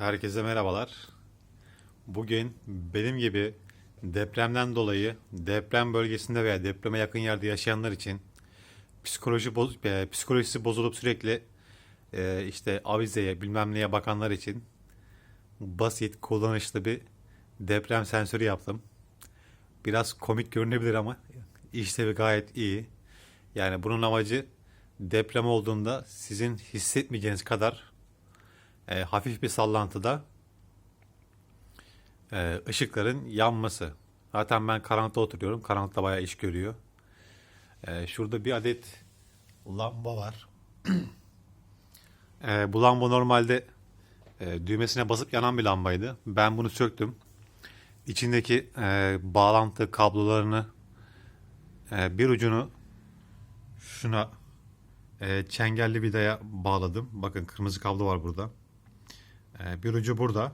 Herkese merhabalar. Bugün benim gibi depremden dolayı deprem bölgesinde veya depreme yakın yerde yaşayanlar için psikoloji boz, e, psikolojisi bozulup sürekli e, işte avizeye bilmem neye bakanlar için basit kullanışlı bir deprem sensörü yaptım. Biraz komik görünebilir ama işlevi gayet iyi. Yani bunun amacı deprem olduğunda sizin hissetmeyeceğiniz kadar e, hafif bir sallantıda e, ışıkların yanması. Zaten ben karanlıkta oturuyorum. Karanlıkta bayağı iş görüyor. E, şurada bir adet lamba var. e, bu lamba normalde e, düğmesine basıp yanan bir lambaydı. Ben bunu söktüm. İçindeki e, bağlantı kablolarını e, bir ucunu şuna e, çengelli vidaya bağladım. Bakın kırmızı kablo var burada. E, bir ucu burada.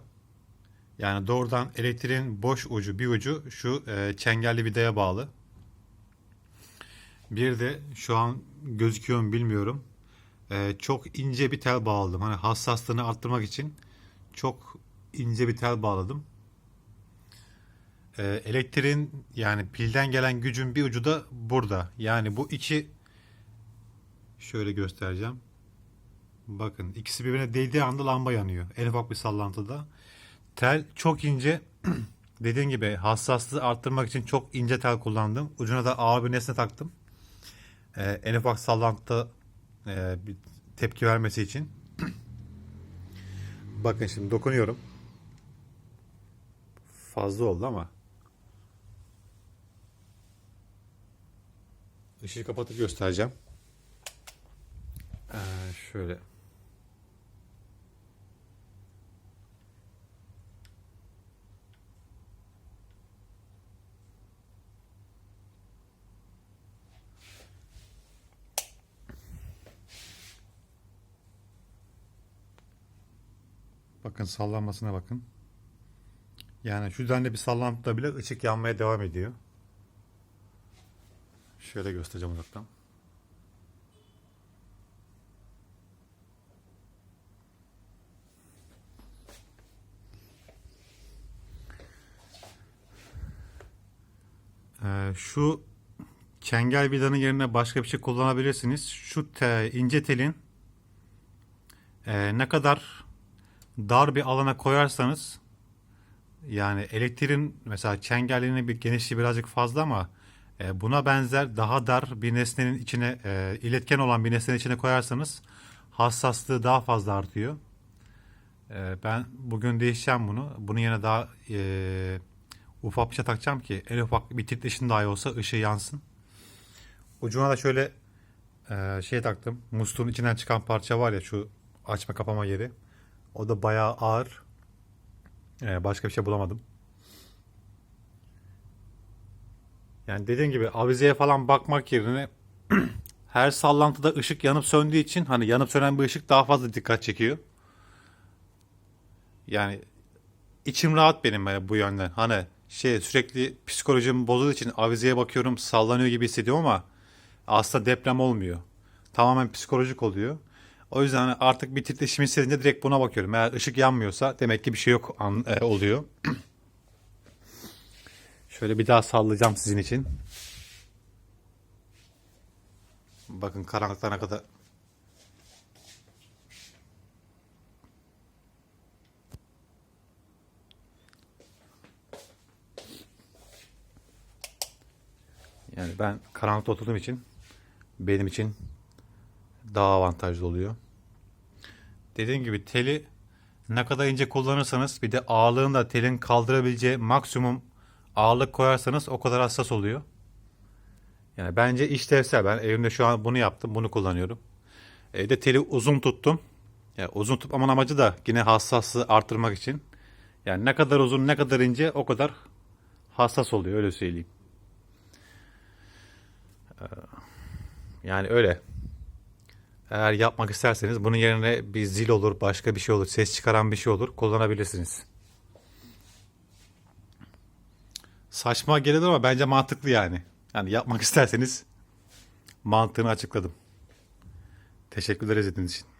Yani doğrudan elektriğin boş ucu bir ucu şu e, çengelli vidaya bağlı. Bir de şu an gözüküyor mu bilmiyorum. E, çok ince bir tel bağladım. Hani hassaslığını arttırmak için çok ince bir tel bağladım. E, elektriğin yani pilden gelen gücün bir ucu da burada. Yani bu iki şöyle göstereceğim. Bakın ikisi birbirine değdiği anda lamba yanıyor. En ufak bir sallantıda. Tel çok ince. Dediğim gibi hassaslığı arttırmak için çok ince tel kullandım. Ucuna da ağır bir nesne taktım. Ee, en ufak sallantıda e, bir tepki vermesi için. Bakın şimdi dokunuyorum. Fazla oldu ama. Işığı kapatıp göstereceğim. Ee, şöyle. Bakın sallanmasına bakın. Yani şu denli bir sallantıda bile ışık yanmaya devam ediyor. Şöyle göstereceğim uzaktan. Ee, şu çengel vidanın yerine başka bir şey kullanabilirsiniz. Şu te, ince telin e, ne kadar dar bir alana koyarsanız yani elektriğin mesela çengelliğinin bir genişliği birazcık fazla ama e, buna benzer daha dar bir nesnenin içine e, iletken olan bir nesnenin içine koyarsanız hassaslığı daha fazla artıyor. E, ben bugün değişeceğim bunu. Bunun yerine daha e, ufak bir şey takacağım ki en ufak bir titreşim dahi olsa ışığı yansın. Ucuna da şöyle e, şey taktım. Musluğun içinden çıkan parça var ya şu açma kapama yeri. O da bayağı ağır. E, başka bir şey bulamadım. Yani dediğim gibi avizeye falan bakmak yerine her sallantıda ışık yanıp söndüğü için hani yanıp sönen bir ışık daha fazla dikkat çekiyor. Yani içim rahat benim yani bu yönden. Hani şey sürekli psikolojim bozulduğu için avizeye bakıyorum sallanıyor gibi hissediyorum ama aslında deprem olmuyor. Tamamen psikolojik oluyor. O yüzden hani artık bir titreşim hissedince direkt buna bakıyorum. Eğer ışık yanmıyorsa demek ki bir şey yok an, e, oluyor. Şöyle bir daha sallayacağım sizin için. Bakın karanlıkta ne kadar Yani ben karanlıkta oturduğum için benim için daha avantajlı oluyor. Dediğim gibi teli ne kadar ince kullanırsanız bir de ağırlığını da telin kaldırabileceği maksimum ağırlık koyarsanız o kadar hassas oluyor. Yani bence işlevsel. Ben evimde şu an bunu yaptım. Bunu kullanıyorum. Evde teli uzun tuttum. Yani uzun tutmamın amacı da yine hassaslığı artırmak için. Yani ne kadar uzun ne kadar ince o kadar hassas oluyor öyle söyleyeyim. Yani öyle. Eğer yapmak isterseniz bunun yerine bir zil olur, başka bir şey olur, ses çıkaran bir şey olur kullanabilirsiniz. Saçma gelir ama bence mantıklı yani. Yani yapmak isterseniz mantığını açıkladım. Teşekkürler izlediğiniz için.